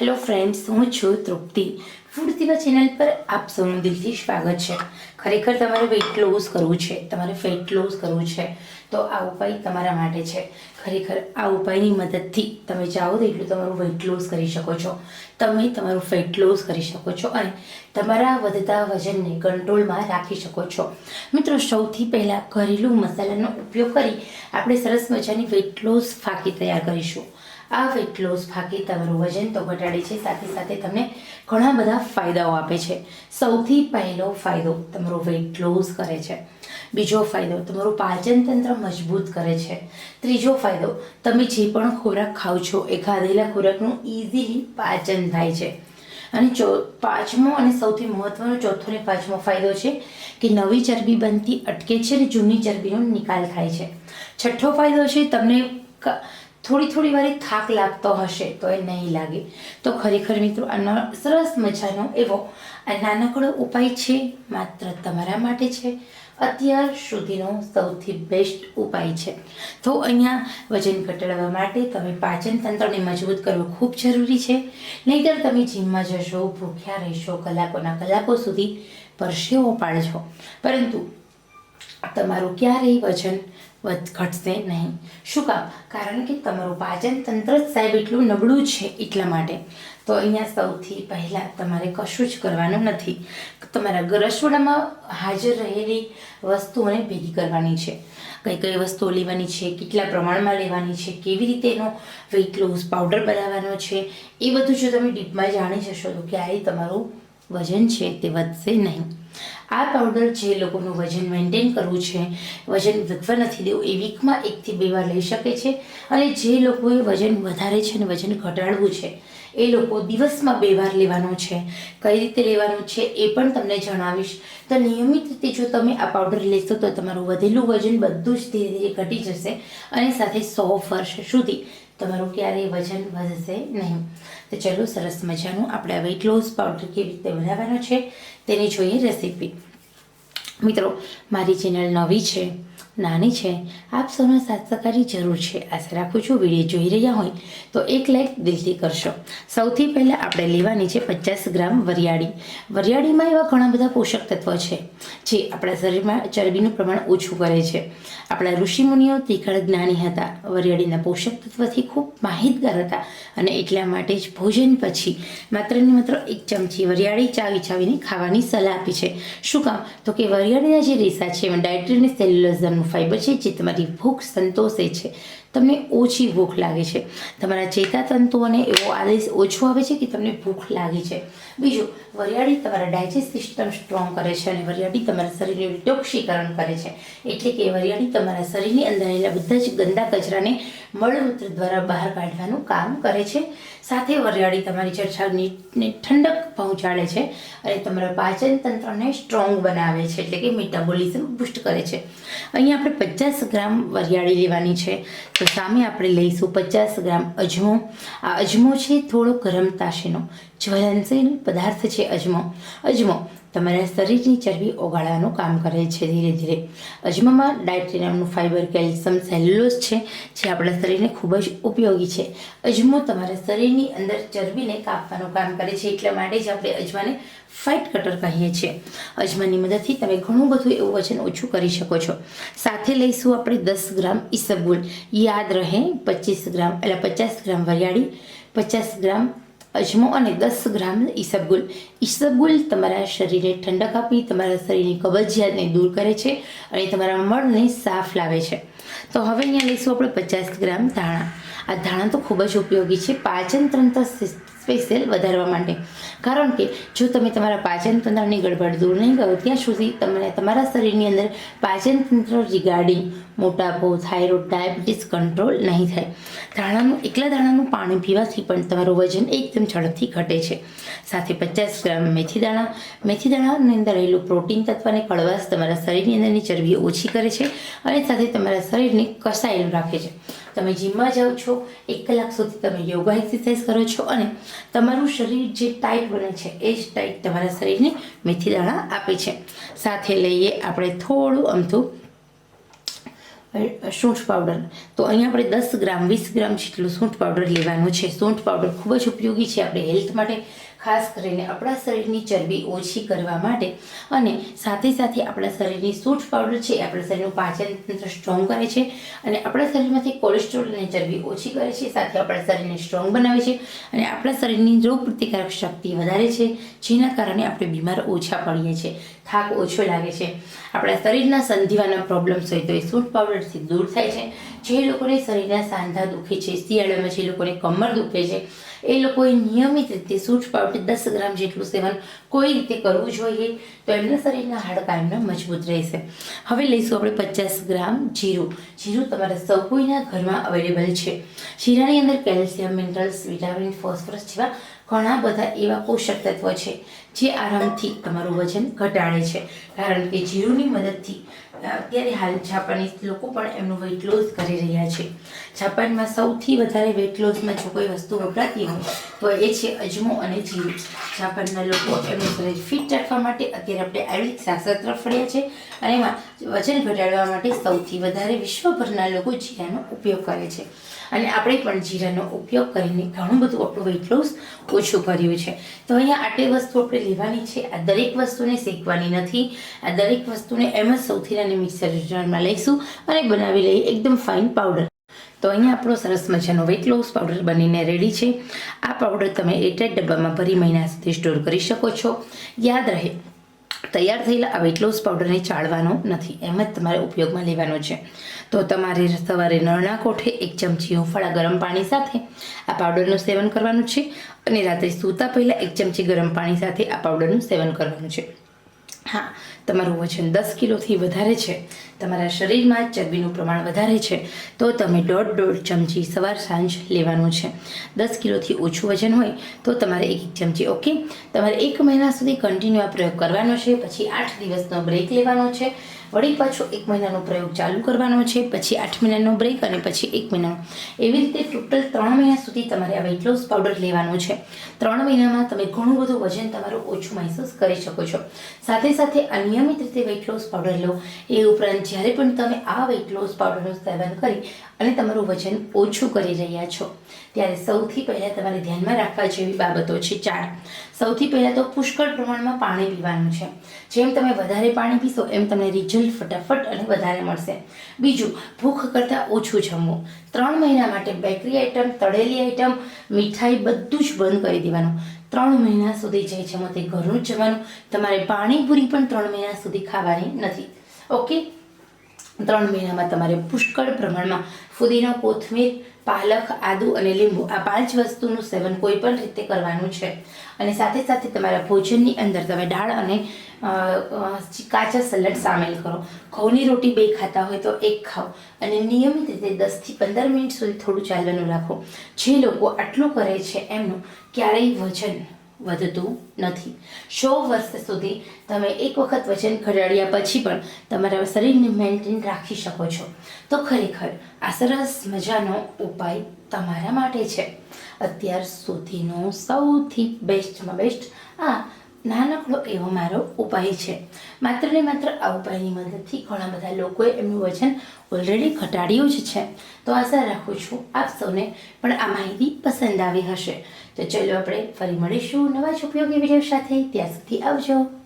Hello friends હું છું તૃપ્તિ. Food દીવા ચેનલ પર આપ સૌનું દિલથી સ્વાગત છે. ખરેખર તમારે વેઇટ લોસ કરવું છે, તમારે ફેટ લોસ કરવું છે, તો આ ઉપાય તમારા માટે છે. ખરેખર આ ઉપાયની મદદથી તમે ચાહો તો એટલું તમારું વેઇટ લોસ કરી શકો છો. તમે તમારું ફેટ લોસ કરી શકો છો અને તમારા વધતા વજનને કંટ્રોલમાં રાખી શકો છો. મિત્રો, સૌથી પહેલાં ઘરેલું મસાલાનો ઉપયોગ કરી આપણે સરસ મજાની વેઇટ લોસ ફાંકી તૈયાર કરીશું. આ વેટ લોસ ફાકી તમારું વજન તો ઘટાડે છે, સાથે સાથે તમને ઘણા બધા ફાયદાઓ આપે છે. સૌથી પહેલો ફાયદો તમારો વેટ લોસ કરે છે. બીજો ફાયદો તમારું પાચન તંત્ર મજબૂત કરે છે. ત્રીજો ફાયદો તમે જે પણ ખોરાક ખાઓ છો એ ખાધેલા ખોરાકનું ઇઝીલી પાચન થાય છે. અને ચો, પાંચમો અને સૌથી મહત્વનો ચોથો ને પાંચમો ફાયદો છે કે નવી ચરબી બનતી અટકે છે અને જૂની ચરબીનો નિકાલ થાય છે. છઠ્ઠો ફાયદો છે તમને થોડી થોડી વારે થાક લાગતો હશે તો એ નહીં લાગે. તો ખરેખર મિત્રો, આ સરસ મજાનો એવો આ નાનકડો ઉપાય છે, માત્ર તમારા માટે છે. અત્યાર સુધીનો સૌથી બેસ્ટ ઉપાય છે. તો અહીંયા વજન ઘટાડવા માટે તમે પાચન તંત્રને મજબૂત કરવું ખૂબ જરૂરી છે. નહીંતર તમે જીમમાં જશો, ભૂખ્યા રહેશો, કલાકોના કલાકો સુધી પરસેવો પાડશો. પરંતુ તમારું ક્યારેય વજન ઘટશે નહીં. શું કામ? કારણ કે તમારું પાચન તંત્ર જ સાહેબ એટલું નબળું છે એટલા માટે. તો અહીંયા સૌથી પહેલાં તમારે કશું જ કરવાનું નથી. તમારા રસોડામાં હાજર રહેલી વસ્તુઓને ભેગી કરવાની છે. કઈ કઈ વસ્તુઓ લેવાની છે, કેટલા પ્રમાણમાં લેવાની છે, કેવી રીતે એનો વેઇટ લોસ પાવડર બનાવવાનો છે, એ બધું જો તમે ડીપમાં જાણી જશો તો ક્યારેય તમારું વજન છે તે વધશે નહીં. આ પાવડર જે લોકોનું વજન મેન્ટેન કરવું છે, વજન વધવા નથી દેવું, એ વીકમાં એકથી બે વાર લઈ શકે છે. અને જે લોકોએ વજન વધારે છે અને વજન ઘટાડવું છે, એ લોકો દિવસમાં બે વાર લેવાનો છે. કઈ રીતે લેવાનું છે એ પણ તમને જણાવીશ. તો નિયમિત રીતે જો તમે આ પાવડર લેશો તો તમારું વધેલું વજન બધું જ ધીરે ધીરે ઘટી જશે અને સાથે સો વર્ષ સુધી તમારું ક્યારેય વજન વધશે નહીં. તો ચલો સરસ મજાનું આપણે વેઇટ લોસ પાવડર કેવી રીતે બનાવવાનો છે તેની જોઈએ રેસીપી મિત્રો, મારી ચેનલ નવી છે નાની છે. આપ સૌના સાથ સહકારની જરૂર છે. આશા રાખું છું વીડિયો જોઈ રહ્યા હોય તો એક લાઈક દિલથી કરશો. સૌથી પહેલાં આપણે લેવાની છે પચાસ ગ્રામ વરિયાળી. વરિયાળીમાં એવા ઘણા બધા પોષક તત્વો છે જે આપણા શરીરમાં ચરબીનું પ્રમાણ ઓછું કરે છે. આપણા ઋષિમુનિઓ તીખળ જ્ઞાની હતા. વરિયાળીના પોષક તત્વથી ખૂબ માહિતગાર હતા અને એટલા માટે જ ભોજન પછી માત્ર ને માત્ર એક ચમચી વરિયાળી ચાવી ચાવીને ખાવાની સલાહ આપી છે. શું કામ? તો કે વરિયાળીના જે રેસા છે, એમાં ડાયટ્રી અને ફાઇબર છે જે તમારી ભૂખ સંતોષે છે. તમને ઓછી ભૂખ લાગે છે. તમારા ચેતાતંતુઓને એવો આદેશ ઓછો આવે છે કે તમને ભૂખ લાગી છે. બીજું, વરિયાળી તમારા ડાયજેસ્ટ સિસ્ટમ સ્ટ્રોંગ કરે છે અને વરિયાળી તમારા શરીરનું ડિટોક્સીકરણ કરે છે. એટલે કે વરિયાળી તમારા શરીરની અંદર રહેલા બધા જ ગંદા કચરાને મળમૂત્ર દ્વારા બહાર કાઢવાનું કામ કરે છે. સાથે વરિયાળી તમારી ચર્ચાની ઠંડક પહોંચાડે છે અને તમારા પાચન તંત્રને સ્ટ્રોંગ બનાવે છે, એટલે કે મેટાબોલિઝમ બુસ્ટ કરે છે. અહીંયા આપણે પચાસ ગ્રામ વરિયાળી લેવાની છે. તો સામે આપણે લઈશું પચાસ ગ્રામ અજમો. આ અજમો છે થોડો ગરમ તાશીનો. જ્વલનશીલ પદાર્થ છે અજમો. અજમો તમારા શરીરની ચરબી ઓગાળવાનું કામ કરે છે ધીરે ધીરે. અજમામાં ડાયટ્રીનમનું ફાઇબર, કેલ્શિયમ, સેલ્યુલોઝ છે, જે આપણા શરીરને ખૂબ જ ઉપયોગી છે. અજમો તમારા શરીરની અંદર ચરબીને કાપવાનું કામ કરે છે, એટલા માટે જ આપણે અજમાને ફાઇટ કટર કહીએ છીએ. અજમાની મદદથી તમે ઘણું બધું એવું વજન ઓછું કરી શકો છો. સાથે લઈશું આપણે દસ ગ્રામ ઈસબગુલ. યાદ રહે, પચીસ ગ્રામ એટલે પચાસ ગ્રામ વરિયાળી, પચાસ ગ્રામ અજમો અને દસ ગ્રામ ઈસબગુલ. ઈસબગુલ તમારા શરીરે ઠંડક આપી, તમારા શરીરની કબજિયાતને દૂર કરે છે અને તમારા મળને સાફ લાવે છે. તો હવે અહીંયા લઈશું આપણે પચાસ ગ્રામ ધાણા. આ ધાણા તો ખૂબ જ ઉપયોગી છે. પાચન તંત્ર સ્પેશિયલ વધારવા માટે. કારણ કે જો તમે તમારા પાચન તંત્રની ગડબડ દૂર નહીં કરો, ત્યાં સુધી તમને તમારા શરીરની અંદર પાચન તંત્ર રિગાર્ડિંગ મોટાપો થાઇરોઇડ ડાયાબિટીસ કંટ્રોલ નહીં થાય. ધાણાનું એકલા ધાણાનું પાણી પીવાથી પણ તમારું વજન એકદમ ઝડપથી ઘટે છે. સાથે પચાસ ગ્રામ મેથી દાણા. મેથી દાણાની અંદર રહેલું પ્રોટીન તત્વ અને કડવાશ તમારા શરીરની અંદરની ચરબી ઓછી કરે છે અને સાથે તમારા શરીરને કસાયેલું રાખે છે. તમે જીમમાં જાઓ છો, એક કલાક સુધી તમે યોગા એક્સરસાઇઝ કરો છો અને તમારું શરીર જે ટાઈટ બને છે, એ જ ટાઈટ તમારા શરીરને મેથી દાણા આપે છે. સાથે લઈએ આપણે થોડું અમથું સૂંઠ પાવડર તો અહીંયા આપણે દસ ગ્રામ, વીસ ગ્રામ જેટલું સૂંઠ પાવડર લેવાનું છે. સૂંઠ પાવડર ખૂબ જ ઉપયોગી છે. આપણે હેલ્થ માટે ખાસ કરીને આપણા શરીરની ચરબી ઓછી કરવા માટે અને સાથે સાથે આપણા શરીરની સૂંઠ પાવડર છે આપણા શરીરનું પાચન તંત્ર સ્ટ્રોંગ કરે છે અને આપણા શરીરમાંથી કોલેસ્ટ્રોલ અને ચરબી ઓછી કરે છે, સાથે આપણા શરીરને સ્ટ્રોંગ બનાવે છે અને આપણા શરીરની રોગ પ્રતિકારક શક્તિ વધારે છે, જેના કારણે આપણે બીમાર ઓછા પડીએ છીએ, થાક ઓછો લાગે છે. આપણા શરીરના સંધિવાના પ્રોબ્લેમ્સ હોય તો એ સૂટ પાવડરથી દૂર થાય છે. જે લોકોને શરીરના સાંધા દુખે છે, શિયાળામાં જે લોકોને કમર દુખે છે એ લોકોએ નિયમિત રીતે સૂટ પાવડર દસ ગ્રામ જેટલું સેવન કોઈ રીતે કરવું જોઈએ તો એમના શરીરના હાડકાં એમના મજબૂત રહેશે. હવે લઈશું આપણે પચાસ ગ્રામ જીરું. જીરું તમારા સૌ કોઈના ઘરમાં અવેલેબલ છે. જીરાની અંદર કેલ્શિયમ, મિનરલ્સ, વિટામિન, ફોસ્ફરસ જેવા ઘણા બધા એવા પોષક તત્વો છે, જે આરામથી તમારું વજન ઘટાડે છે. કારણ કે જીરુંની મદદથી અત્યારે હાલ જાપાનીઝ લોકો પણ એમનું વેઇટ લોસ કરી રહ્યા છે. જાપાનમાં સૌથી વધારે વેઇટ લોસમાં જો કોઈ વસ્તુ વપરાતી હોય, તો એ છે અજમો અને જીરું. જાપાનના લોકો એમનું શરીર ફિટ રાખવા માટે અત્યારે આપણે આયુર્વેદિક શાસ્ત્ર તરફ વળ્યા છે અને એમાં વજન ઘટાડવા માટે સૌથી વધારે વિશ્વભરના લોકો જીરાનો ઉપયોગ કરે છે. અને આપણે પણ જીરાનો ઉપયોગ કરીને ઘણું બધું આપણું વેઇટ લોસ ઓછું કર્યું છે. તો અહીંયા આટલી વસ્તુ આપણે લેવાની છે. આ દરેક વસ્તુને શેકવાની નથી. આ દરેક વસ્તુને એમ જ સૌથી નાની મિક્સર જારમાં લઈશું અને બનાવી લઈએ એકદમ ફાઇન પાવડર તો અહીંયા આપણો સરસ મજાનો વેટ લોસ પાવડર બનીને રેડી છે. આ પાવડર તમે એટેડ ડબ્બામાં ભરી મહિના સુધી સ્ટોર કરી શકો છો. યાદ રહે, તૈયાર થયેલા આ વેટ લોસ પાવડરને ચાળવાનો નથી, એમ જ તમારે ઉપયોગમાં લેવાનો છે. તો તમારે સવારે નળના કોઠે એક ચમચી હુંફાળા ગરમ પાણી સાથે આ પાવડરનું સેવન કરવાનું છે અને રાત્રે સૂતા પહેલાં એક ચમચી ગરમ પાણી સાથે આ પાવડરનું સેવન કરવાનું છે. હા તમારું વજન દસ કિલોથી વધારે છે, તમારા શરીરમાં ચરબીનું પ્રમાણ વધારે છે, તો તમે દોઢ દોઢ ચમચી સવાર સાંજ લેવાનું છે. દસ કિલોથી ઓછું વજન હોય તો તમારે એક એક ચમચી, ઓકે? તમારે એક મહિના સુધી કન્ટિન્યુ આ પ્રયોગ કરવાનો છે, પછી આઠ દિવસનો બ્રેક લેવાનો છે, વળી પાછો એક મહિનાનો પ્રયોગ ચાલુ કરવાનો છે, પછી આઠ મહિનાનો બ્રેક અને પછી એક મહિનાનો એવી રીતે ટોટલ ત્રણ મહિના સુધી તમારે આ વેઇટ લોસ પાવડર લેવાનો છે. ત્રણ મહિનામાં તમે ઘણું બધું વજન તમારું ઓછું મહેસૂસ કરી શકો છો. સાથે સાથે આ નિયમિત રીતે વેઇટ લોસ પાવડર લો, એ ઉપરાંત જ્યારે પણ તમે આ વેઇટ લોસ પાવડરનું સેવન કરી અને તમારું વજન ઓછું કરી રહ્યા છો, ત્યારે સૌથી પહેલાં તમારે ધ્યાનમાં રાખવા જેવી બાબતો છે ચાર. સૌથી પહેલાં તો પુષ્કળ પ્રમાણમાં પાણી પીવાનું છે. જેમ તમે વધારે પાણી પીશો, એમ તમને રિઝલ્ટ ફટાફટ અને વધારે મળશે. બીજું, ભૂખ કરતાં ઓછું જમવું. ત્રણ મહિના માટે બેકરી આઇટમ તળેલી આઇટમ મીઠાઈ બધું જ બંધ કરી દેવાનું. ત્રણ મહિના સુધી જે છે તે ઘરનું જવાનું તમારે પાણીપુરી પણ ત્રણ મહિના સુધી ખાવાની નથી. ઓકે ત્રણ મહિનામાં તમારે પુષ્કળ પ્રમાણમાં ફુદીનો કોથમીર, પાલક, આદુ અને લીંબુ આ પાંચ વસ્તુનું સેવન કોઈ પણ રીતે કરવાનું છે. અને સાથે સાથે તમારા ભોજનની અંદર તમે દાળ અને કાચા સલાડ સામેલ કરો. ઘઉંની રોટી બે ખાતા હોય તો એક ખાઓ. અને નિયમિત રીતે દસથી પંદર મિનિટ સુધી થોડું ચાલવાનું રાખો. જે લોકો આટલું કરે છે એમનું ક્યારેય વજન વધતું નથી. સો વર્ષ સુધી તમે એક વખત વજન ઘટાડ્યા પછી પણ તમારા શરીરને મેન્ટેન રાખી શકો છો. તો ખરેખર આ સરસ મજાનો ઉપાય તમારા માટે છે. અત્યાર સુધીનો સૌથી બેસ્ટમાં બેસ્ટ આ નાનકડો એવો મારો ઉપાય છે. માત્ર ને માત્ર આ ઉપાયની મદદથી ઘણા બધા લોકોએ એમનું વજન ઓલરેડી ઘટાડ્યું જ છે. તો આશા રાખું છું આપ સૌને પણ આ માહિતી પસંદ આવી હશે. તો ચલો આપણે ફરી મળીશું નવા જ ઉપયોગી વીડિયો સાથે. ત્યાં સુધી આવજો.